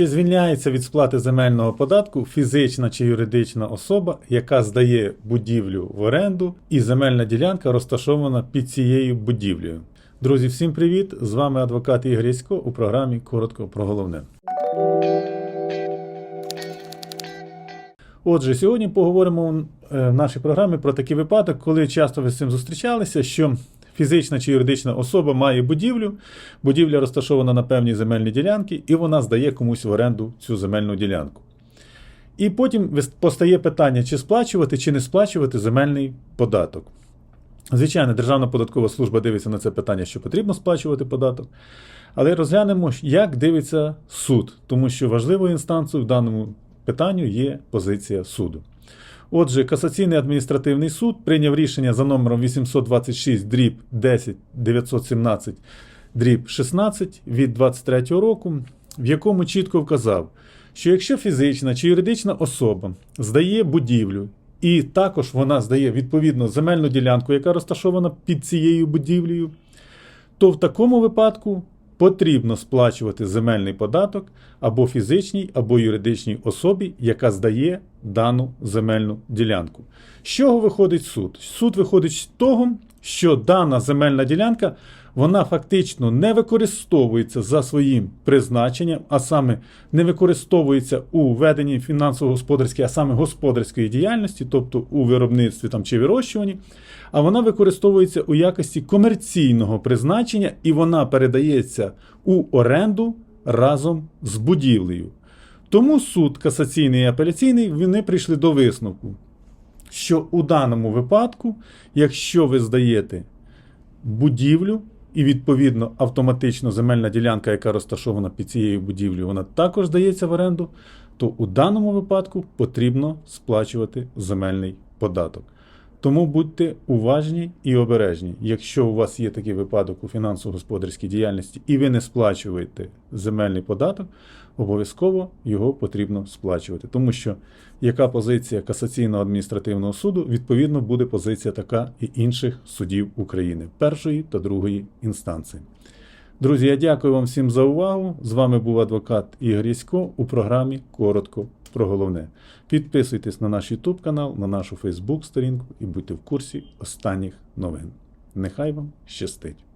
Чи звільняється від сплати земельного податку фізична чи юридична особа, яка здає будівлю в оренду, і земельна ділянка розташована під цією будівлею? Друзі, всім привіт! З вами адвокат Ігор Ясько у програмі Коротко про головне. Отже, сьогодні поговоримо е, в нашій програмі про такий випадок, коли часто ви з цим зустрічалися, що фізична чи юридична особа має будівлю, будівля розташована на певній земельній ділянці, і вона здає комусь в оренду цю земельну ділянку. І потім постає питання, чи сплачувати, чи не сплачувати земельний податок. Звичайно, Державна податкова служба дивиться на це питання, що потрібно сплачувати податок. Але розглянемо, як дивиться суд, тому що важливою інстанцією в даному питанню є позиція суду. Отже, касаційний адміністративний суд прийняв рішення за номером 826 дріб 10 917 дріб 16 від 23 року, в якому чітко вказав, що якщо фізична чи юридична особа здає будівлю, і також вона здає відповідно земельну ділянку, яка розташована під цією будівлею, то в такому випадку потрібно сплачувати земельний податок або фізичній, або юридичній особі, яка здає дану земельну ділянку. З чого виходить суд? Суд виходить з того, що дана земельна ділянка вона фактично не використовується за своїм призначенням, а саме не використовується у веденні фінансово-господарської, а саме господарської діяльності, тобто у виробництві там, чи вирощуванні, а вона використовується у якості комерційного призначення і вона передається у оренду разом з будівлею. Тому суд касаційний і апеляційний вони прийшли до висновку, що у даному випадку, якщо ви здаєте будівлю, і відповідно автоматично земельна ділянка, яка розташована під цією будівлею, вона також здається в оренду, то у даному випадку потрібно сплачувати земельний податок. Тому будьте уважні і обережні. Якщо у вас є такий випадок у фінансово-господарській діяльності і ви не сплачуєте земельний податок, обов'язково його потрібно сплачувати. Тому що яка позиція касаційного адміністративного суду, відповідно буде позиція така і інших судів України першої та другої інстанції. Друзі, я дякую вам всім за увагу. З вами був адвокат Ігор Ясько у програмі Коротко про головне. Підписуйтесь на наш YouTube канал, на нашу Facebook сторінку і будьте в курсі останніх новин. Нехай вам щастить!